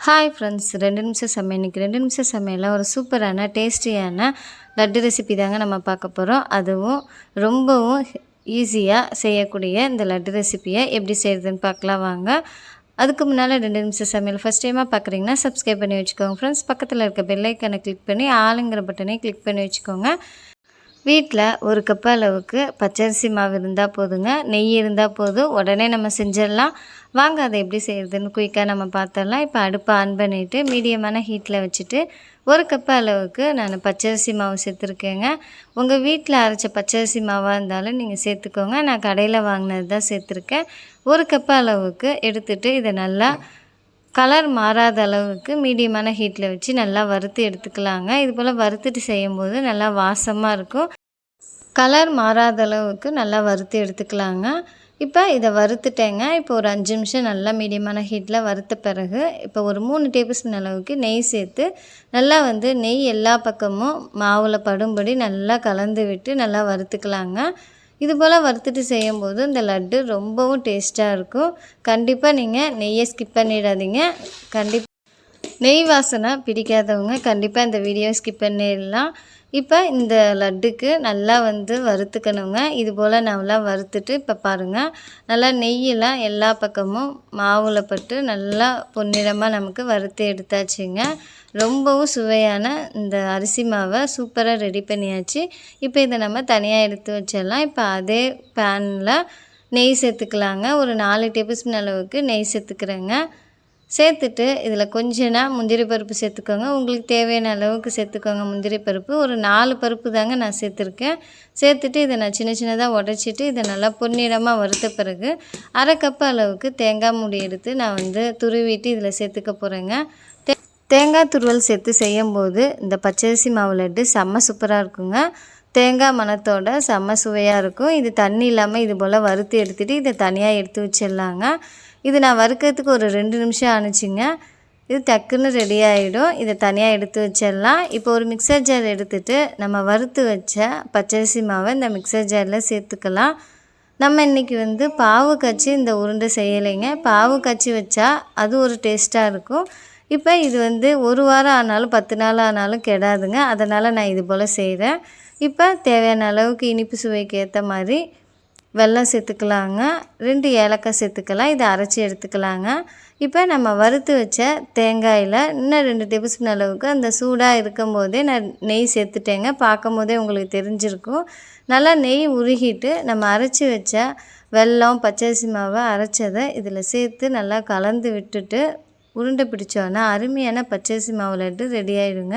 Hi friends ரெண்டு நிமிஷம் சமையல் இன்றைக்கி ரெண்டு நிமிஷம் சமையலில் ஒரு சூப்பரான டேஸ்டியான லட்டு ரெசிபி தாங்க நம்ம பார்க்க போகிறோம் அதுவும் ரொம்பவும் ஈஸியாக செய்யக்கூடிய இந்த லட்டு ரெசிப்பியை எப்படி செய்கிறதுன்னு பார்க்கலாம் வாங்க. அதுக்கு முன்னால் ரெண்டு நிமிஷம் சமையல் ஃபஸ்ட் டைமாக பார்க்குறீங்கன்னா சப்ஸ்கிரைப் பண்ணி வச்சுக்கோங்க ஃப்ரெண்ட்ஸ் பக்கத்தில் இருக்க பெல்லைக்கனை கிளிக் பண்ணி ஆளுங்கிற பட்டனை கிளிக் பண்ணி வச்சுக்கோங்க. வீட்டில் ஒரு கப் அளவுக்கு பச்சரிசி மாவு இருந்தால் போதுங்க. நெய் இருந்தால் போதும். உடனே நம்ம செஞ்சிடலாம். வாங்க அதை எப்படி செய்கிறதுன்னு குயிக்காக நம்ம பார்த்துடலாம் இப்போ அடுப்பை ஆன் பண்ணிவிட்டு மீடியமான ஹீட்டில் வச்சுட்டு ஒரு கப் அளவுக்கு நான் பச்சரிசி மாவு சேர்த்துருக்கேங்க. உங்கள் வீட்டில் அரைச்ச பச்சரிசி மாவாக இருந்தாலும் நீங்கள் சேர்த்துக்கோங்க. நான் கடையில் வாங்கினது தான் சேர்த்துருக்கேன். ஒரு கப் அளவுக்கு எடுத்துகிட்டு இதை நல்லா கலர் மாறாத அளவுக்கு மீடியமான ஹீட்டில் வச்சு நல்லா வறுத்து எடுத்துக்கலாங்க. இது போல் வறுத்துட்டு செய்யும்போது நல்லா வாசமாக இருக்கும். கலர் மாறாத அளவுக்கு நல்லா வறுத்து எடுத்துக்கலாங்க. இப்போ இதை வறுத்துட்டேங்க. இப்போ ஒரு அஞ்சு நிமிஷம் நல்லா மீடியமான ஹீட்டில் வறுத்த பிறகு இப்போ ஒரு மூணு டேபிள் ஸ்பூன் அளவுக்கு நெய் சேர்த்து நல்லா வந்து நெய் எல்லா பக்கமும் மாவில் படும்படி நல்லா கலந்து விட்டு நல்லா வறுத்துக்கலாங்க. இது போல் வறுத்துட்டு செய்யும்போது இந்த லட்டு ரொம்பவும் டேஸ்ட்டாக இருக்கும். கண்டிப்பாக நீங்கள் நெய்யை ஸ்கிப் பண்ணிடாதீங்க. கண்டிப்பாக நெய் வாசனை பிடிக்காதவங்க கண்டிப்பாக இந்த வீடியோ ஸ்கிப் பண்ணிடலாம். இப்போ இந்த லட்டுக்கு நல்லா வந்து வறுத்துக்கணுங்க. இது போல் நல்லா வறுத்துட்டு இப்போ பாருங்கள் நல்லா நெய்யெல்லாம் எல்லா பக்கமும் மாவில் பட்டு நல்லா பொன்னிறமாக நமக்கு வறுத்து எடுத்தாச்சுங்க. ரொம்பவும் சுவையான இந்த அரிசி மாவை சூப்பராக ரெடி பண்ணியாச்சு. இப்போ இதை நம்ம தனியாக எடுத்து வச்சிடலாம். இப்போ அதே பேனில் நெய் சேர்த்துக்கலாங்க. ஒரு நாலு டேபிள் ஸ்பூன் அளவுக்கு நெய் சேர்த்துக்கிறேங்க. சேர்த்துட்டு இதில் கொஞ்சனா முந்திரி பருப்பு சேர்த்துக்கோங்க. உங்களுக்கு தேவையான அளவுக்கு சேர்த்துக்கோங்க முந்திரி பருப்பு. ஒரு நாலு பருப்பு தாங்க நான் சேர்த்துருக்கேன். சேர்த்துட்டு இதை நான் சின்ன சின்னதாக உடச்சிட்டு இதை நல்லா பொன்னிறமாக வறுத்த பிறகு அரை கப்பு அளவுக்கு தேங்காய் மூடி எடுத்து நான் வந்து துருவிட்டு இதில் சேர்த்துக்க போகிறேங்க தே தேங்காய் துருவல் சேர்த்து செய்யும்போது இந்த பச்சரிசி மாவு லட்டு செம்ம சூப்பராக இருக்குங்க. தேங்காய் மணத்தோட செம்ம சுவையாக இருக்கும். இது தண்ணி இல்லாமல் இது போல் வறுத்து எடுத்துகிட்டு இதை தனியாக எடுத்து வச்சிடலாங்க. இது நான் வறுக்கிறதுக்கு ஒரு ரெண்டு நிமிஷம் ஆணுச்சிங்க இது டக்குன்னு ரெடி ஆகிடும் இதை தனியாக எடுத்து வச்சிடலாம். இப்போ ஒரு மிக்சர் ஜார் எடுத்துகிட்டு நம்ம வறுத்து வச்ச பச்சரிசி மாவை இந்த மிக்சர் ஜாரில் சேர்த்துக்கலாம். நம்ம இன்றைக்கி வந்து பாவு கச்சி இந்த உருண்டை செய்யலைங்க. பாவு கச்சி வச்சா அது ஒரு டேஸ்ட்டாக இருக்கும். இப்போ இது வந்து ஒரு வாரம் ஆனாலும் பத்து நாள் ஆனாலும் கெடாதுங்க. அதனால் நான் இது போல் செய்கிறேன் இப்போ தேவையான அளவுக்கு இனிப்பு சுவைக்கு ஏற்ற மாதிரி வெல்லம் சேர்த்துக்கலாங்க. ரெண்டு ஏலக்காய் சேர்த்துக்கலாம். இதை அரைச்சி எடுத்துக்கலாங்க. இப்போ நம்ம வறுத்து வச்ச தேங்காயில் இன்னும் ரெண்டு டேபிள்ஸ்பூன் அளவுக்கு அந்த சூடாக இருக்கும் போதே நான் நெய் சேர்த்துட்டேங்க. பார்க்கும் போதே உங்களுக்கு தெரிஞ்சிருக்கும். நல்லா நெய் உருகிட்டு நம்ம அரைச்சி வச்ச வெல்லம் பச்சரிசி மாவை அரைச்சதை இதில் சேர்த்து நல்லா கலந்து விட்டுட்டு உருண்டை பிடிச்சோன்னா அருமையான பச்சரிசி மாவு லட்டு ரெடி ஆகிடுங்க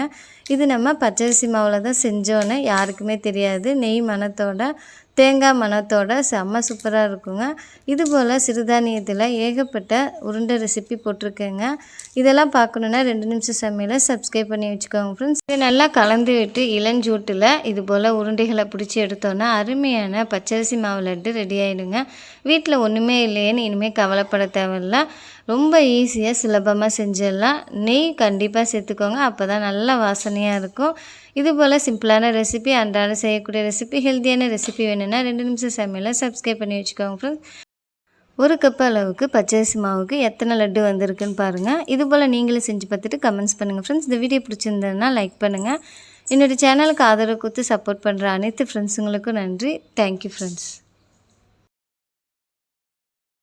இது நம்ம பச்சரிசி மாவில் தான் செஞ்சோன்னே யாருக்குமே தெரியாது. நெய் மணத்தோட தேங்காய் மணத்தோட செம்ம சூப்பராக இருக்குங்க. இது போல் சிறுதானியத்தில் ஏகப்பட்ட உருண்டை ரெசிபி போட்டிருக்கேங்க. இதெல்லாம் பார்க்கணுன்னா ரெண்டு நிமிஷம் சமையலை சப்ஸ்கிரைப் பண்ணி வச்சுக்கோங்க ஃப்ரெண்ட்ஸ் இதை நல்லா கலந்து விட்டு இளஞ்சூட்டில் இது போல் உருண்டைகளை பிடிச்சி எடுத்தோன்னா அருமையான பச்சரிசி மாவு லட்டு ரெடி ஆகிடுங்க வீட்டில் ஒன்றுமே இல்லையேன்னு இனிமேல் கவலைப்பட தேவையில்ல. ரொம்ப ஈஸியாக சுலபமாக செஞ்சிடலாம். நெய் கண்டிப்பாக சேர்த்துக்கோங்க. அப்போ தான் நல்ல வாசனையாக இருக்கும். இது போல் சிம்பிளான ரெசிபி அன்றாட செய்யக்கூடிய ரெசிபி ஹெல்த்தியான ரெசிபி வேணும்னா ரெண்டு நிமிஷம் சமையலை சப்ஸ்கிரைப் பண்ணி வச்சுக்கோங்க ஃப்ரெண்ட்ஸ் ஒரு கப் அளவுக்கு பச்சரிசி மாவுக்கு எத்தனை லட்டு வந்திருக்குன்னு பாருங்கள் இது போல் நீங்களும் செஞ்சு பார்த்துட்டு கமெண்ட்ஸ் பண்ணுங்கள் ஃப்ரெண்ட்ஸ் இந்த வீடியோ பிடிச்சிருந்ததுன்னா லைக் பண்ணுங்கள் என்னோடய சேனலுக்கு ஆதரவு கொடுத்து சப்போர்ட் பண்ணுற அனைத்து ஃப்ரெண்ட்ஸுங்களுக்கும் நன்றி. Thank you friends